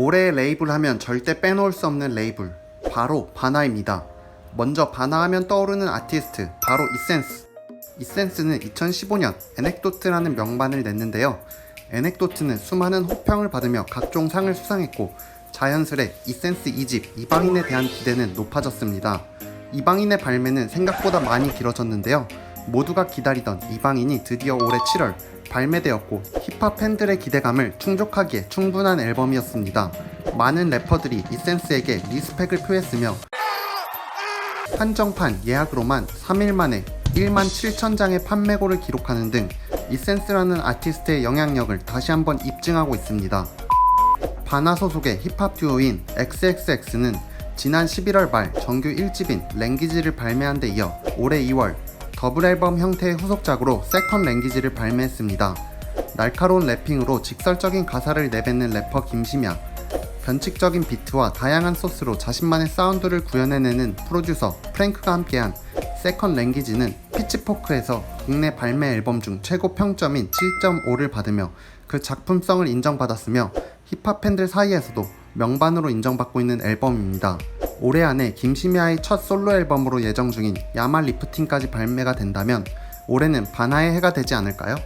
올해의 레이블 하면 절대 빼놓을 수 없는 레이블 바로 바나입니다. 먼저 바나 하면 떠오르는 아티스트 바로 이센스. 이센스는 2015년 에넥도트라는 명반을 냈는데요. 에넥도트는 수많은 호평을 받으며 각종 상을 수상했고 자연스레 이센스 2집 이방인에 대한 기대는 높아졌습니다. 이방인의 발매는 생각보다 많이 길어졌는데요. 모두가 기다리던 이방인이 드디어 올해 7월 발매되었고 힙합 팬들의 기대감을 충족하기에 충분한 앨범이었습니다. 많은 래퍼들이 이센스에게 리스펙을 표했으며 한정판 예약으로만 3일 만에 1만 7천 장의 판매고를 기록하는 등 이센스라는 아티스트의 영향력을 다시 한번 입증하고 있습니다. 바나 소속의 힙합 듀오인 XXX는 지난 11월 말 정규 1집인 랭귀지를 발매한 데 이어 올해 2월 더블 앨범 형태의 후속작으로 세컨 랭귀지를 발매했습니다. 날카로운 래핑으로 직설적인 가사를 내뱉는 래퍼 김심야, 변칙적인 비트와 다양한 소스로 자신만의 사운드를 구현해내는 프로듀서 프랭크가 함께한 세컨 랭귀지는 피치포크에서 국내 발매 앨범 중 최고 평점인 7.5를 받으며 그 작품성을 인정받았으며 힙합 팬들 사이에서도 명반으로 인정받고 있는 앨범입니다. 올해 안에 김시미아의 첫 솔로 앨범으로 예정 중인 야마 리프팅까지 발매가 된다면 올해는 바나의 해가 되지 않을까요?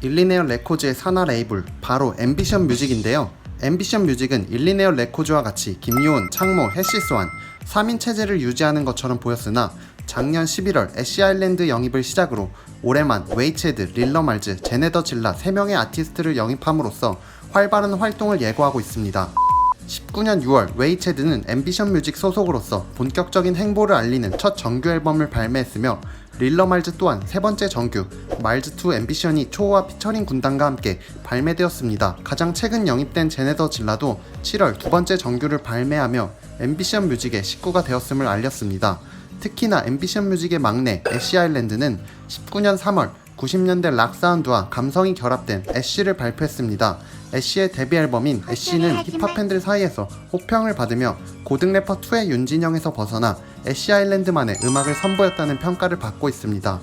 일리네어 레코즈의 산하 레이블 바로 앰비션 뮤직인데요. 앰비션 뮤직은 일리네어 레코즈와 같이 김요은, 창모, 해시스완 3인 체제를 유지하는 것처럼 보였으나 작년 11월 애쉬 아일랜드 영입을 시작으로 올해만 웨이체드, 릴러 말즈, 제네더 질라 3명의 아티스트를 영입함으로써 활발한 활동을 예고하고 있습니다. 19년 6월 웨이체드는 앰비션 뮤직 소속으로서 본격적인 행보를 알리는 첫 정규 앨범을 발매했으며 릴러 말즈 또한 세 번째 정규 말즈 2 앰비션이 초호와 피처링 군단과 함께 발매되었습니다. 가장 최근 영입된 제네더 질라도 7월 두 번째 정규를 발매하며 앰비션 뮤직의 식구가 되었음을 알렸습니다. 특히나 앰비션 뮤직의 막내 애쉬 아일랜드는 19년 3월 90년대 락 사운드와 감성이 결합된 애쉬를 발표했습니다. 애쉬의 데뷔 앨범인 애쉬는 힙합 팬들 사이에서 호평을 받으며 고등 래퍼 2의 윤진영에서 벗어나 애쉬 아일랜드만의 음악을 선보였다는 평가를 받고 있습니다.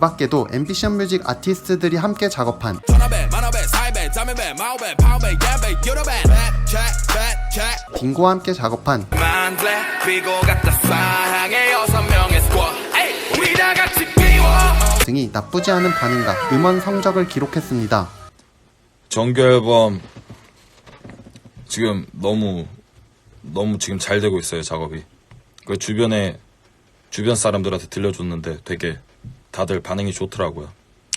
밖에도 앰비션 뮤직 아티스트들이 함께 작업한. 딩고와 함께 작업한. 등이 나쁘지 않은 반응과 음원 성적을 기록했습니다. 정규 앨범 지금 너무 너무 지금 잘 되고 있어요 작업이. 그 주변에 주변 사람들한테 들려줬는데 되게 다들 반응이 좋더라고요.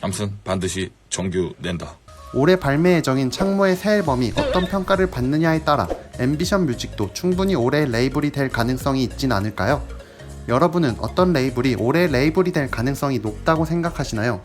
아무튼 반드시 정규 낸다. 올해 발매 예정인 창모의 새 앨범이 어떤 평가를 받느냐에 따라 앰비션 뮤직도 충분히 올해의 레이블이 될 가능성이 있진 않을까요? 여러분은 어떤 레이블이 올해의 레이블이 될 가능성이 높다고 생각하시나요?